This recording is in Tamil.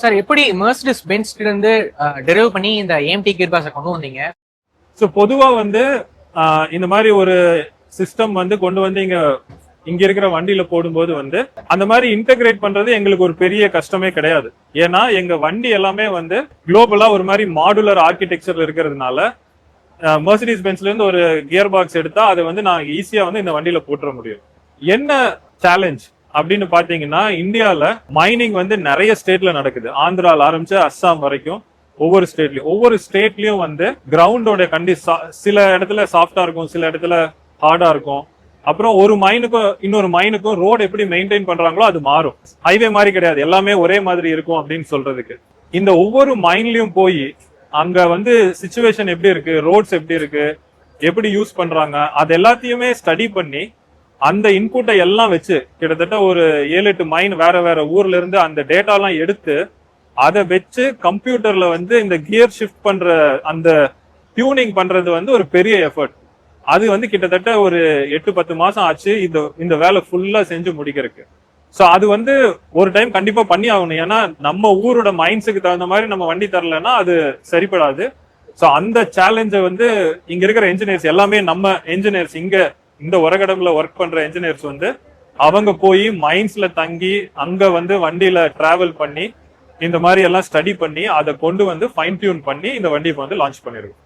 சார் எப்படி மெர்சிடிஸ் பென்ஸ்ல இருந்து டெரிவ் பண்ணி இந்த ஏஎம்டி கியர் பாக்ஸை கொண்டு வந்தீங்க? ஸோ பொதுவா வந்து இந்த மாதிரி ஒரு சிஸ்டம் வந்து கொண்டு வந்து இங்க இங்க இருக்கிற வண்டியில போடும்போது வந்து அந்த மாதிரி இன்டகிரேட் பண்றது எங்களுக்கு ஒரு பெரிய கஷ்டமே கிடையாது. ஏன்னா எங்க வண்டி எல்லாமே வந்து குளோபலா ஒரு மாதிரி மாடுலர் ஆர்கிடெக்சர்ல இருக்கிறதுனால மெர்சிடிஸ் பென்ஸ்ல இருந்து ஒரு கியர் பாக்ஸ் எடுத்தா அதை வந்து நான் ஈஸியா வந்து இந்த வண்டியில போட்டுற முடியும். என்ன சேலஞ்ச் அப்படின்னு பாத்தீங்கன்னா இந்தியால மைனிங் வந்து நிறைய ஸ்டேட்ல நடக்குது. ஆந்திரால ஆரம்பிச்சு அஸ்ஸாம் வரைக்கும் ஒவ்வொரு ஸ்டேட்லயும் ஒவ்வொரு ஸ்டேட்லயும் வந்து கிரவுண்டோட கண்டி சில இடத்துல சாஃப்டா இருக்கும் சில இடத்துல ஹார்டா இருக்கும். அப்புறம் ஒரு மைனுக்கும் இன்னொரு மைனுக்கும் ரோடு எப்படி மெயின்டைன் பண்றாங்களோ அது மாறும். ஹைவே மாதிரி கிடையாது. எல்லாமே ஒரே மாதிரி இருக்கும் அப்படின்னு சொல்றதுக்கு. இந்த ஒவ்வொரு மைன்லயும் போய் அங்க வந்து சுச்சுவேஷன் எப்படி இருக்கு ரோட்ஸ் எப்படி இருக்கு எப்படி யூஸ் பண்றாங்க அது எல்லாத்தையுமே ஸ்டடி பண்ணி அந்த இன்புட்டை எல்லாம் வச்சு கிட்டத்தட்ட ஒரு ஏழு எட்டு மைன் வேற வேற ஊர்ல இருந்து அந்த டேட்டாலாம் எடுத்து அதை வச்சு கம்ப்யூட்டர்ல வந்து இந்த கியர் ஷிஃப்ட் பண்ற அந்த டியூனிங் பண்றது வந்து ஒரு பெரிய எஃபர்ட் அது வந்து கிட்டத்தட்ட ஒரு எட்டு பத்து மாசம் ஆச்சு. இந்த இந்த வேலை ஃபுல்லா செஞ்சு முடிக்கிறதுக்கு. ஸோ அது வந்து ஒரு டைம் கண்டிப்பா பண்ணி ஆகணும். ஏன்னா நம்ம ஊரோட மைண்ட்ஸுக்கு தகுந்த மாதிரி நம்ம வண்டி தரலன்னா அது சரிப்படாது. ஸோ அந்த சேலஞ்சை வந்து இங்க இருக்கிற என்ஜினியர்ஸ் எல்லாமே நம்ம என்ஜினியர்ஸ் இங்க இந்த உரகடங்குல ஒர்க் பண்ற என்ஜினியர்ஸ் வந்து அவங்க போய் மைன்ஸ்ல தங்கி அங்க வந்து வண்டியில டிராவல் பண்ணி இந்த மாதிரி எல்லாம் ஸ்டடி பண்ணி அதை கொண்டு வந்து ஃபைன் டியூன் பண்ணி இந்த வண்டியை வந்து லான்ச் பண்ணிருக்கோம்.